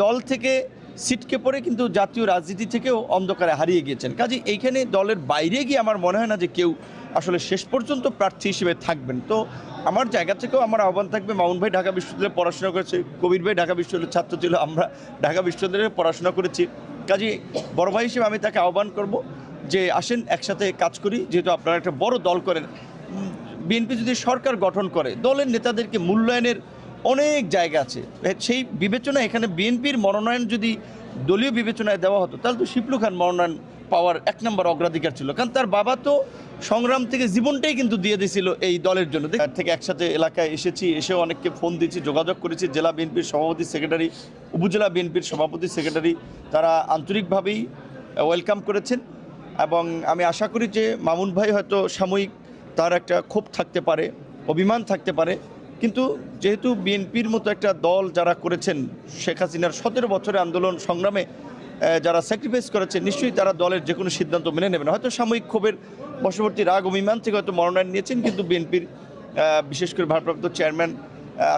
দল থেকে সিটকে পড়ে কিন্তু জাতীয় রাজনীতি থেকেও অন্ধকারে হারিয়ে গিয়েছেন। কাজে এইখানে দলের বাইরে গিয়ে আমার মনে হয় না যে কেউ আসলে শেষ পর্যন্ত প্রার্থী হিসেবে থাকবেন। তো আমার জায়গা থেকেও আমার আহ্বান থাকবে, মামুন ভাই ঢাকা বিশ্ববিদ্যালয়ে পড়াশোনা করেছে, কবির ভাই ঢাকা বিশ্ববিদ্যালয়ের ছাত্র ছিল, আমরা ঢাকা বিশ্ববিদ্যালয়ে পড়াশোনা করেছি। কাজে বড় ভাই হিসেবে আমি তাকে আহ্বান করব যে আসেন, একসাথে কাজ করি, যেহেতু আপনারা একটা বড় দল করেন। বিএনপি যদি সরকার গঠন করে, দলের নেতাদেরকে মূল্যায়নের অনেক জায়গা আছে। সেই বিবেচনা এখানে বিএনপির মনোনয়ন যদি দলীয় বিবেচনায় দেওয়া হতো, তাহলে তো শিপলু খান মনোনয়ন পাওয়ার এক নম্বর অগ্রাধিকার ছিল। কারণ তার বাবা তো সংগ্রাম থেকে জীবনটাই কিন্তু দিয়ে দিয়েছিল এই দলের জন্য। তার থেকে একসাথে এলাকায় এসেছি, এসেও অনেককে ফোন দিয়েছি, যোগাযোগ করেছি। জেলা বিএনপির সভাপতি, সেক্রেটারি, উপজেলা বিএনপির সভাপতি, সেক্রেটারি, তারা আন্তরিকভাবেই ওয়েলকাম করেছেন। এবং আমি আশা করি যে মামুন ভাই হয়তো সাময়িক তার একটা ক্ষোভ থাকতে পারে, অভিমান থাকতে পারে। কিন্তু যেহেতু বিএনপির মতো একটা দল যারা করেছেন শেখ হাসিনার সতেরো বছরের আন্দোলন সংগ্রামে যারা স্যাক্রিফাইস করেছে নিশ্চয়ই তারা দলের যে কোনো সিদ্ধান্ত মেনে নেবেন। হয়তো সাময়িক ক্ষোভের বশবর্তী রাগ অভিমান থেকে হয়তো মনোনয়ন নিয়েছেন, কিন্তু বিএনপির বিশেষ করে ভারপ্রাপ্ত চেয়ারম্যান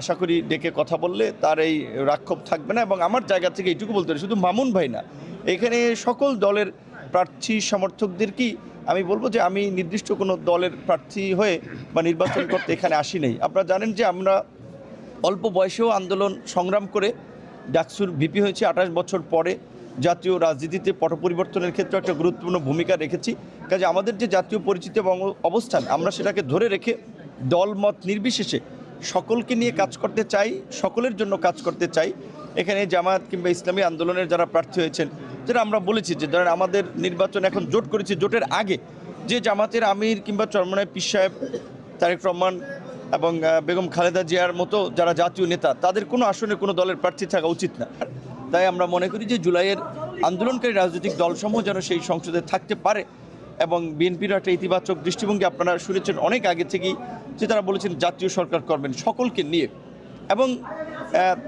আশা করি ডেকে কথা বললে তার এই রাক্ষোভ থাকবে না। এবং আমার জায়গা থেকে এইটুকু বলতে শুধু মামুন ভাই না, এখানে সকল দলের প্রার্থী সমর্থকদেরকেই আমি বলব যে আমি নির্দিষ্ট কোনো দলের প্রার্থী হয়ে বা নির্বাচন করতে এখানে আসি নাই। আপনারা জানেন যে আমরা অল্প বয়সেও আন্দোলন সংগ্রাম করে ডাকসুর ভিপি হয়েছে, আঠাশ বছর পরে জাতীয় রাজনীতিতে পট পরিবর্তনের ক্ষেত্রে একটা গুরুত্বপূর্ণ ভূমিকা রেখেছি। কাজে আমাদের যে জাতীয় পরিচিতি এবং অবস্থান, আমরা সেটাকে ধরে রেখে দলমত নির্বিশেষে সকলকে নিয়ে কাজ করতে চাই, সকলের জন্য কাজ করতে চাই। এখানে জামায়াত কিংবা ইসলামী আন্দোলনের যারা প্রার্থী হয়েছেন যেটা আমরা বলেছি যে ধরেন আমাদের নির্বাচন এখন জোট করেছি, জোটের আগে যে জামাতের আমির কিংবা চরমনায় পিস সাহেব, তারেক রহমান এবং বেগম খালেদা জিয়ার মতো যারা জাতীয় নেতা, তাদের কোনো আসনে কোনো দলের প্রার্থী থাকা উচিত না। তাই আমরা মনে করি যে জুলাইয়ের আন্দোলনকারী রাজনৈতিক দলসমূহ যেন সেই সংসদে থাকতে পারে এবং বিএনপির একটা ইতিবাচক দৃষ্টিভঙ্গি আপনারা শুনেছেন অনেক আগে থেকেই যে তারা বলেছেন জাতীয় সরকার করবেন সকলকে নিয়ে। এবং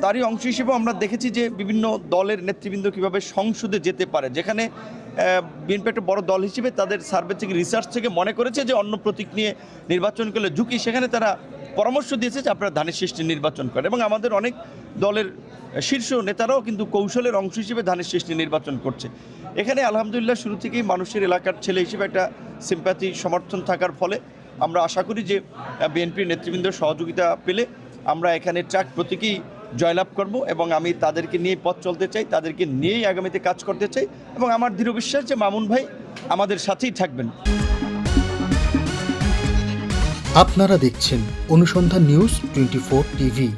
তারই অংশ হিসেবে আমরা দেখেছি যে বিভিন্ন দলের নেতৃবৃন্দ কীভাবে সংসদে যেতে পারে। যেখানে বিএনপি একটা বড় দল হিসেবে তাদের সার্ভে থেকে রিসার্চ থেকে মনে করেছে যে অন্য প্রতীক নিয়ে নির্বাচন করলে ঝুঁকি, সেখানে তারা পরামর্শ দিয়েছে যে আপনারা ধানের সৃষ্টি নির্বাচন করেন এবং আমাদের অনেক দলের শীর্ষ নেতারাও কিন্তু কৌশলের অংশ হিসেবে ধানের সৃষ্টি নির্বাচন করছে। এখানে আলহামদুলিল্লাহ শুরু থেকেই মানুষের এলাকার ছেলে হিসেবে একটা সিম্প্যাথি সমর্থন থাকার ফলে আমরা আশা করি যে বিএনপির নেতৃবৃন্দের সহযোগিতা পেলে আমরা এখানে ট্রাক প্রতীকী জয়লাভ করব এবং আমি তাদেরকে নিয়ে পথ চলতে চাই, তাদেরকে নিয়েই আগামীতে কাজ করতে চাই এবং আমার দৃঢ় বিশ্বাস যে মামুন ভাই আমাদের সাথেই থাকবেন। আপনারা দেখছেন অনুসন্ধান নিউজ টোয়েন্টি টিভি।